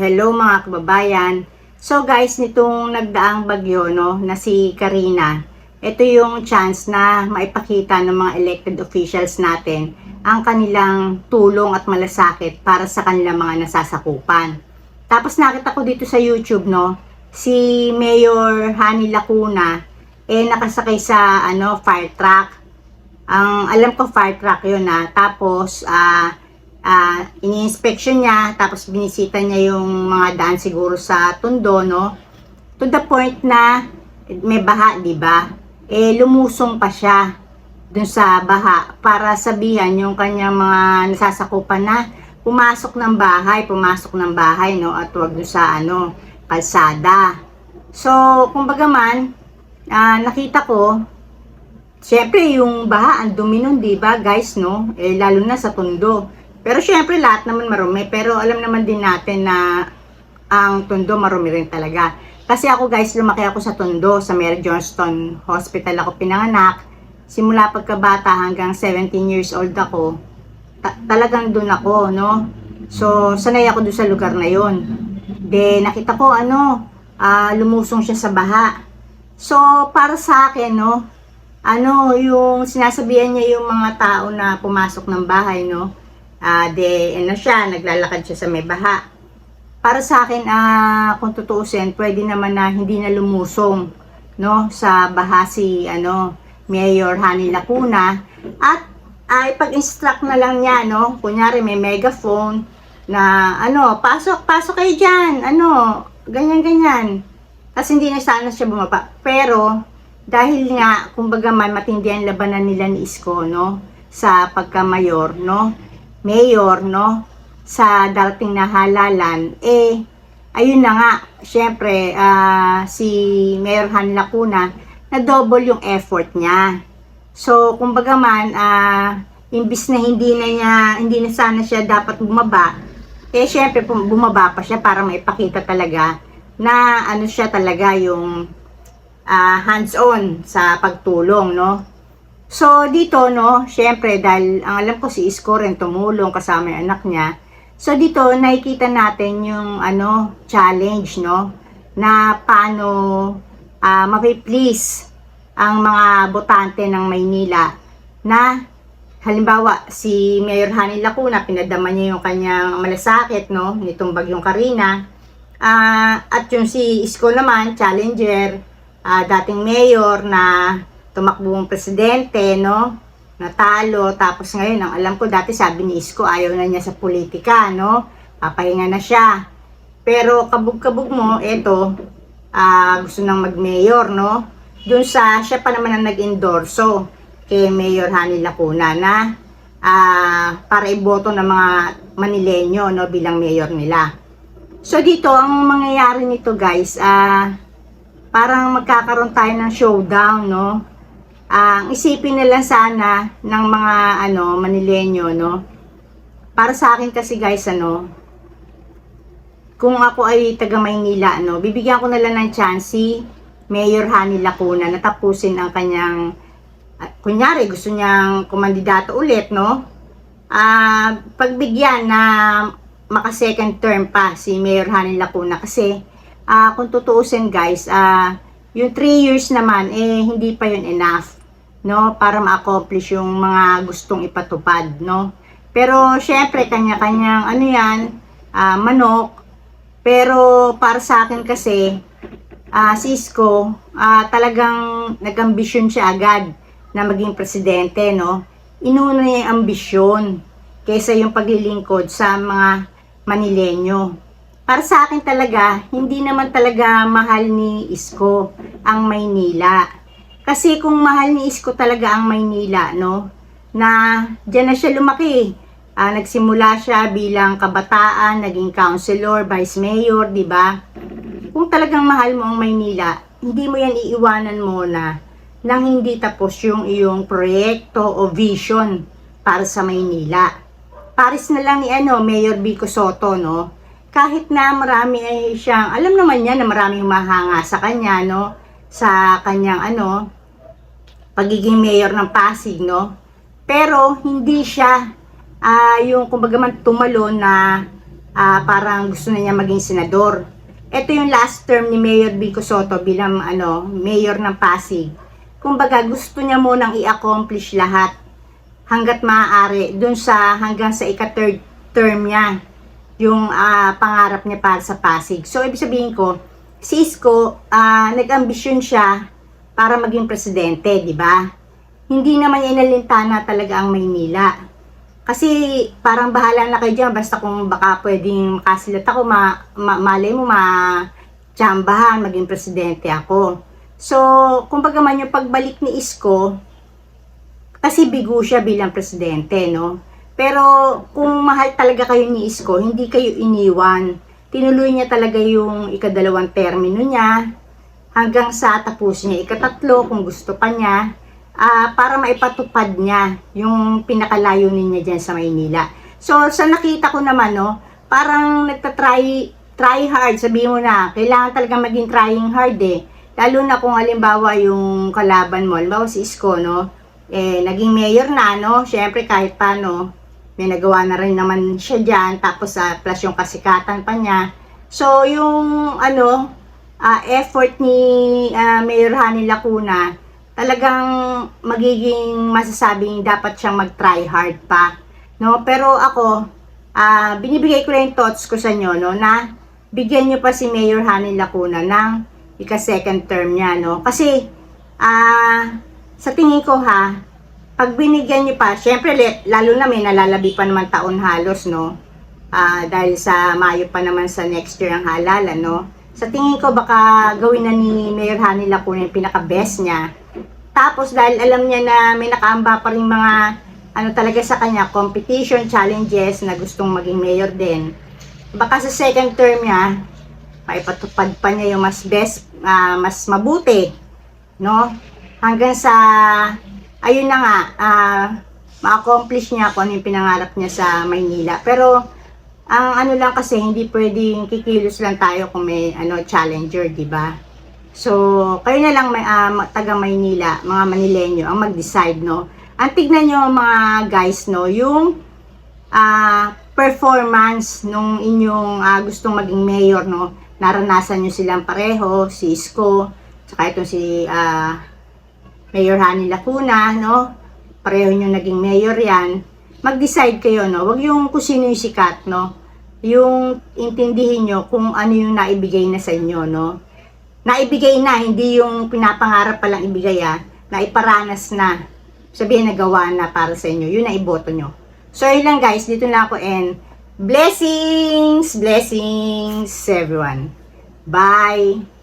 Hello mga kababayan. So guys, nitong nagdaang bagyo no, na si Karina, ito yung chance na maipakita ng mga elected officials natin ang kanilang tulong at malasakit para sa kanilang mga nasasakupan. Tapos nakita ko dito sa YouTube no, si Mayor Hani Lacuna eh nakasakay sa ano fire truck. Ang alam ko fire truck 'yun na. Tapos ah ah, ini-inspection niya, tapos binisita niya yung mga daan siguro sa Tondo, no? To the point na may baha, di ba? Eh, lumusong pa siya dun sa baha para sabihan yung kanyang mga nasasakupan na pumasok ng bahay, pumasok ng bahay, no? At wag dun sa, ano, kalsada. So, kumbaga man, ah, nakita ko, Siyempre, yung baha, ang dumi nun, di ba, guys, no? Eh, lalo na sa Tondo. Pero syempre, lahat naman marumi. Pero alam naman din natin na ang Tondo marumi rin talaga. Kasi ako, guys, lumaki ako sa Tondo, sa Mary Johnston Hospital ako pinanganak. Simula pagkabata hanggang 17 years old ako, ta- talagang doon ako, no? So, sanay ako doon sa lugar na yon. De, nakita ko, ano, ah, lumusong siya sa baha. So, para sa akin, no, ano, yung sinasabihan niya yung mga tao na pumasok ng bahay, no? Ah, de, ano siya, naglalakad siya sa may baha. Para sa akin, ah, kung tutuusin, pwede naman na hindi na lumusong, no? Sa baha si, ano, Mayor Hani Lacuna. At, ay pag-instruct na lang niya, no? Kunyari, may megaphone na, ano, pasok, pasok kayo dyan, ano, ganyan, ganyan. Kasi hindi na sana siya bumaba. Pero, dahil nga, kumbaga man, matindi ang labanan nila ni Isko, no? Sa pagka-mayor, no? Mayor, no? Sa darating na halalan, eh, ayun na nga, syempre, ah, si Mayor Han Lacuna, na double yung effort niya. So, kumbaga man, ah, imbis na hindi na niya, hindi na sana siya dapat bumaba, eh, syempre, bumaba pa siya para maipakita talaga na ano siya talaga yung ah, hands-on sa pagtulong, no? So, dito, no, syempre, dahil ang alam ko si Isko rin tumulong kasama yung anak niya. So, dito, nakikita natin yung, ano, challenge, no, na paano uh, mapiplease ang mga botante ng Maynila na halimbawa si Mayor Hani Lacuna pinadama niya yung kanyang malasakit no nitong bagyong Karina Ah, at yung si Isko naman challenger ah, dating mayor na tumakbong presidente, no? Natalo. Tapos ngayon, ang alam ko dati sabi ni Isko, ayaw na niya sa politika, no? Papahinga na siya. Pero kabog-kabog mo, eto, ah, gusto nang mag-mayor, no? Doon sa, siya pa naman ang nag-endorso kay Mayor Hani Lacuna na ah, para iboto ng mga Manileño, no? Bilang mayor nila. So dito, ang mangyayari nito guys, ah, parang magkakaroon tayo ng showdown, no? Ang isipin nila sana ng mga ano, Manileño, no? Para sa akin kasi guys, ano, kung ako ay taga Maynila, no, bibigyan ko na lang ng chance si Mayor Hani Lacuna na tapusin ang kanyang ah, kunyari gusto niyang kumandidato ulit, no? Ah, pagbigyan na maka second term pa si Mayor Hani Lacuna kasi ah kung tutuusin guys, ah yung 3 years naman, eh, hindi pa yun enough, no? Para ma-accomplish yung mga gustong ipatupad, no? Pero, syempre, kanya-kanyang, ano yan, ah, manok. Pero, para sa akin kasi, ah, Cisco, ah, talagang nag-ambisyon siya agad na maging presidente, no? Inuna niya yung ambisyon kaysa yung paglilingkod sa mga Manileño para sa akin talaga, hindi naman talaga mahal ni Isko ang Maynila. Kasi kung mahal ni Isko talaga ang Maynila, no, na dyan na siya lumaki. Ah, nagsimula siya bilang kabataan, naging councilor, vice mayor, di ba? Kung talagang mahal mo ang Maynila, hindi mo yan iiwanan mo na nang hindi tapos yung iyong proyekto o vision para sa Maynila. Paris na lang ni ano, Mayor Vico Soto, no? kahit na marami ay siyang, alam naman niya na maraming mahanga sa kanya, no? Sa kanyang, ano, pagiging mayor ng Pasig, no? Pero, hindi siya, ah yung kumbaga man tumalo na ah, parang gusto na niya maging senador. Ito yung last term ni Mayor Vico Soto bilang ano, mayor ng Pasig. Kumbaga gusto niya munang i-accomplish lahat hanggat maaari dun sa hanggang sa ika-third term niya yung ah, pangarap niya para sa Pasig. So ibig sabihin ko, si Isko ah, nag-ambisyon siya para maging presidente, di ba? Hindi naman inalintana talaga ang Maynila. Kasi parang bahala na kayo dyan, basta kung baka pwedeng makasilat ako, ma, ma, malay mo ma tsambahan, maging presidente ako. So, kumbaga man yung pagbalik ni Isko, kasi bigo siya bilang presidente, no? Pero kung mahal talaga kayo ni Isko, hindi kayo iniwan. Tinuloy niya talaga yung ikadalawang termino niya hanggang sa tapusin niya ikatatlo kung gusto pa niya ah, para maipatupad niya yung pinakalayunin niya dyan sa Maynila. So, sa nakita ko naman, no, parang nagtatry try hard, sabihin mo na, kailangan talaga maging trying hard eh. Lalo na kung halimbawa yung kalaban mo, halimbawa si Isko, no, eh, naging mayor na, no, syempre kahit paano, may nagawa na rin naman siya dyan, tapos sa plus yung kasikatan pa niya. So, yung, ano, ah, effort ni ah, Mayor Hani Lacuna, talagang magiging masasabing dapat siyang mag-try hard pa. No? Pero ako, ah, binibigay ko lang yung thoughts ko sa inyo, no, na bigyan niyo pa si Mayor Hani Lacuna ng ika-second term niya, no? Kasi, ah, sa tingin ko ha, pag binigyan niyo pa, syempre, lalo na may nalalabi pa naman taon halos, no? Ah, dahil sa Mayo pa naman sa next year ang halalan, no? Sa tingin ko, baka gawin na ni Mayor Hani Lacuna yung pinaka-best niya. Tapos, dahil alam niya na may nakaamba pa rin mga, ano talaga sa kanya, competition, challenges na gustong maging mayor din. Baka sa second term niya, maipatupad pa niya yung mas best, ah, mas mabuti, no? Hanggang sa, ayun na nga, ah, ma-accomplish niya kung ano yung pinangarap niya sa Maynila. Pero, ang ano lang kasi, hindi pwedeng kikilos lang tayo kung may ano, challenger, di ba? So, kayo na lang may, ma- taga Maynila, mga Manilenyo, ang mag-decide, no? Ang tignan nyo mga guys, no, yung ah, performance nung inyong ah, gustong maging mayor, no? Naranasan nyo silang pareho, si Isko, saka itong si ah, Mayor Hani Lacuna, no? Pareho nyo naging mayor yan. Mag-decide kayo, no? Huwag yung kung sino yung sikat, no? Yung intindihin nyo kung ano yung naibigay na sa inyo, no? Naibigay na, hindi yung pinapangarap palang ibigay, ah. Naiparanas na. Sabihin nagawa na para sa inyo. Yun na iboto nyo. So, yun lang guys. Dito na ako and blessings, blessings everyone. Bye!